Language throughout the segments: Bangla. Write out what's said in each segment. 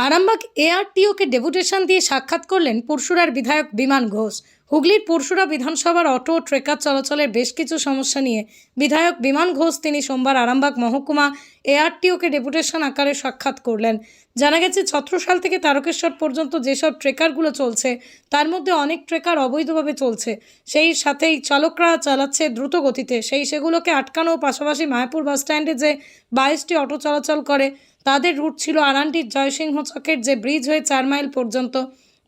আরামবাগ এআরটিওকে ডেপুটেশন দিয়ে সাক্ষাৎ করলেন পরশুরার বিধায়ক বিমান ঘোষ। হুগলির পরশুরা বিধানসভার অটো ও ট্রেকার চলাচলের বেশ কিছু সমস্যা নিয়ে বিধায়ক বিমান ঘোষ তিনি সোমবার আরামবাগ মহকুমা এআরটিওকে ডেপুটেশন আকারে সাক্ষাৎ করলেন। জানা গেছে ছত্রসাল থেকে তারকেশ্বর পর্যন্ত যেসব ট্রেকারগুলো চলছে, তার মধ্যে অনেক ট্রেকার অবৈধভাবে চলছে। সেই সাথেই চালকরা চালাচ্ছে দ্রুত গতিতে। সেই সেগুলোকে আটকানো পাশাপাশি মায়াপুর বাসস্ট্যান্ডে যে বাইশটি অটো চলাচল করে, তাদের রুট ছিল আরান্ডির জয়সিংহ চকের যে ব্রিজ হয়ে চার মাইল পর্যন্ত।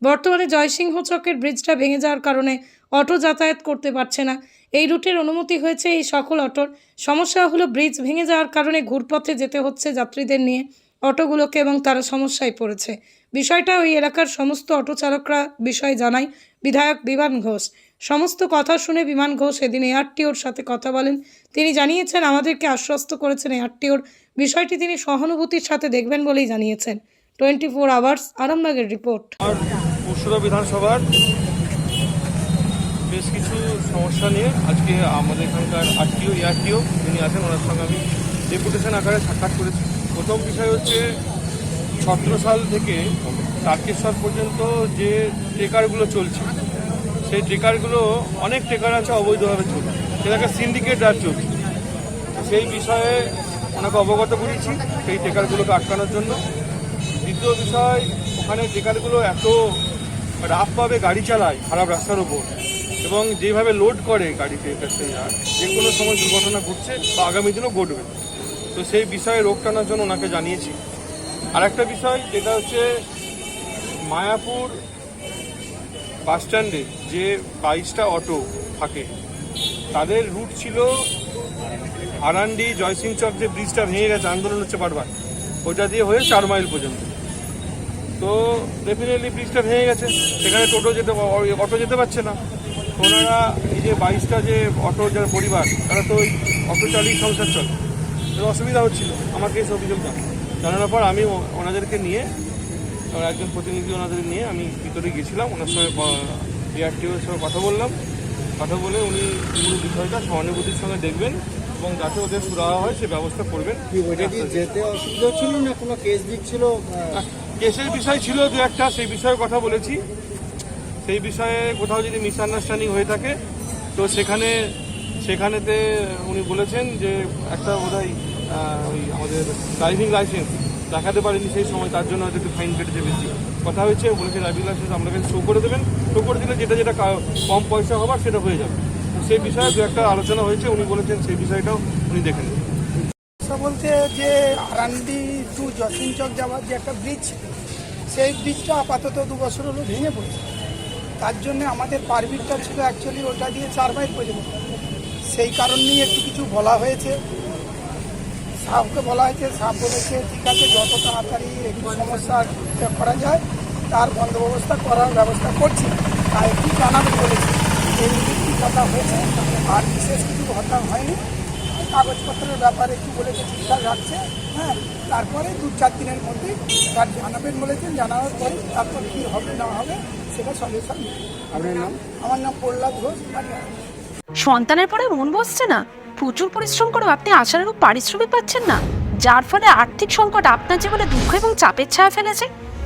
বর্তমানে জয়সিংহ চকের ব্রিজটা ভেঙে যাওয়ার কারণে অটো যাতায়াত করতে পারছে না। এই রুটের অনুমতি হয়েছে এই সকল অটোর। সমস্যা হলো ব্রিজ ভেঙে যাওয়ার কারণে ঘুরপথে যেতে হচ্ছে যাত্রীদের নিয়ে, অটোগুলোকে এবং তারা সমস্যায় পড়েছে। বিষয়টা ওই এলাকার সমস্ত অটো চালকরা বিষয় জানায় বিধায়ক বিমান ঘোষ। সমস্ত কথা শুনে বিমান ঘোষ এদিন এআরটিওর সাথে কথা বলেন। তিনি জানিয়েছেন, আমাদেরকে আশ্বস্ত করেছেন এআরটিওর। বিষয়টি তিনি সহানুভূতির সাথে দেখবেন বলেই জানিয়েছেন। টোয়েন্টি ফোর আওয়ার্স, আরামবাগের রিপোর্ট। পরশুরা বিধানসভার বেশ কিছু সমস্যা নিয়ে আজকে আমাদের এখানকার আরটিও, এআরটিও যিনি আছেন, ওনার সঙ্গে আমি ডেপুটেশন আকারে সাক্ষাৎ করেছি। প্রথম বিষয় হচ্ছে, সতেরো সাল থেকে তারকেশ্বর পর্যন্ত যে ট্রেকারগুলো চলছে, সেই ট্রেকারগুলো অনেক ট্রেকার আছে অবৈধভাবে চলছে। সেটাকে সিন্ডিকেট রাজ চলছে সেই বিষয়ে ওনাকে অবগত করেছি সেই ট্রেকারগুলোকে আটকানোর জন্য। দ্বিতীয় বিষয়, ওখানে ট্রেকারগুলো এত রাফভাবে গাড়ি চালায়, খারাপ রাস্তার উপর। এবং যেভাবে লোড করে গাড়িতে প্যাসেঞ্জার যে কোনো সময় দুর্ঘটনা ঘটছে বা আগামী দিনও ঘটবে। তো সেই বিষয়ে রোগ টানার জন্য ওনাকে জানিয়েছি। আর একটা বিষয়, যেটা হচ্ছে মায়াপুর বাস স্ট্যান্ডে যে বাইশটা অটো থাকে, তাদের রুট ছিল আরান্ডি জয়সিং চক যে ব্রিজটা ভেঙে গেছে, আন্দোলন হচ্ছে বারবার। ওটা দিয়ে হয়ে চার মাইল পর্যন্ত। তো ডেফিনেটলি ব্রিজটা ভেঙে গেছে। সেখানে টোটো যেতে অটো যেতে পারছে না। ওনারা এই যে বাইশটা যে অটো, যার পরিবার, তারা তো ওই অটো চালিয়ে সংসার চলে। অসুবিধা হচ্ছিল। আমাকে এসে অভিযোগ জান জানানোর পর আমি ওনাদেরকে নিয়ে একজন প্রতিনিধি ওনাদের নিয়ে আমি ভিতরে গেছিলাম ওনার সঙ্গে ডিআরটিওর সঙ্গে কথা বললাম। কথা বলে উনি পুরো বিষয়টা সহানুভূতির সঙ্গে দেখবেন। এবং যাতে ওদের সুরাহা হয় সে ব্যবস্থা করবেন। যেতে অসুবিধা ছিল না? কোনো কেস দিচ্ছিল? কেসের বিষয় ছিল দু একটা সেই বিষয়ে কথা বলেছি। সেই বিষয়ে কোথাও যদি মিসআন্ডারস্ট্যান্ডিং হয়ে থাকে তো সেখানে সেখানেতে উনি বলেছেন যে একটা বোধহয় ওই আমাদের ড্রাইভিং লাইসেন্স দেখাতে পারেনি সেই সময় তার জন্য হয়তো একটু ফাইন কেটেছে বেশি। কথা হয়েছে বলেছে ড্রাইভিং লাইসেন্স আপনাকে শো করে দেবেন। শো করে দিলে যেটা যেটা কম পয়সা হবার সেটা হয়ে যাবে। সেই বিষয়ে দু একটা আলোচনা হয়েছে, উনি বলেছেন সেই বিষয়টাও উনি দেখে নেবেন সমস্যা বলতে যে আরান্ডি টু জসিনচক যাওয়ার যে একটা ব্রিজ সেই ব্রিজটা আপাতত দু বছর হলো ভেঙে পড়েছে। তার জন্য আমাদের পারমিটটা ছিল অ্যাকচুয়ালি ওটা দিয়ে চার মাইল পর্যন্ত সেই কারণ নিয়ে একটু কিছু বলা হয়েছে। সাহকে বলা হয়েছে, সাহ বলেছে, ঠিক আছে, যত তাড়াতাড়ি একটু সমস্যা করা যায়, তার বন্দোবস্ত করার ব্যবস্থা করছি। তাই একটু জানাবেন বলেছে। এই কথা হয়েছে আর বিশেষ কিছু ঘটনা হয়নি। কাগজপত্রের ব্যাপারে একটু বলেছে ঠিকঠাক রাখছে। হ্যাঁ তারপরে দু চার দিনের মধ্যে তার জানাবেন বলেছেন জানানোর পরে তারপর কী হবে না হবে সেটা সলিউশন আপনার নাম? আমার নাম প্রহ্লাদ ঘোষ। সন্তানের পরে মন বসছে না। প্রচুর পরিশ্রম করেও আপনি আশানুরূপ পারিশ্রমিক পাচ্ছেন না। যার ফলে আর্থিক সংকট আপনার জীবনে দুঃখ এবং চাপের ছায়া ফেলেছে।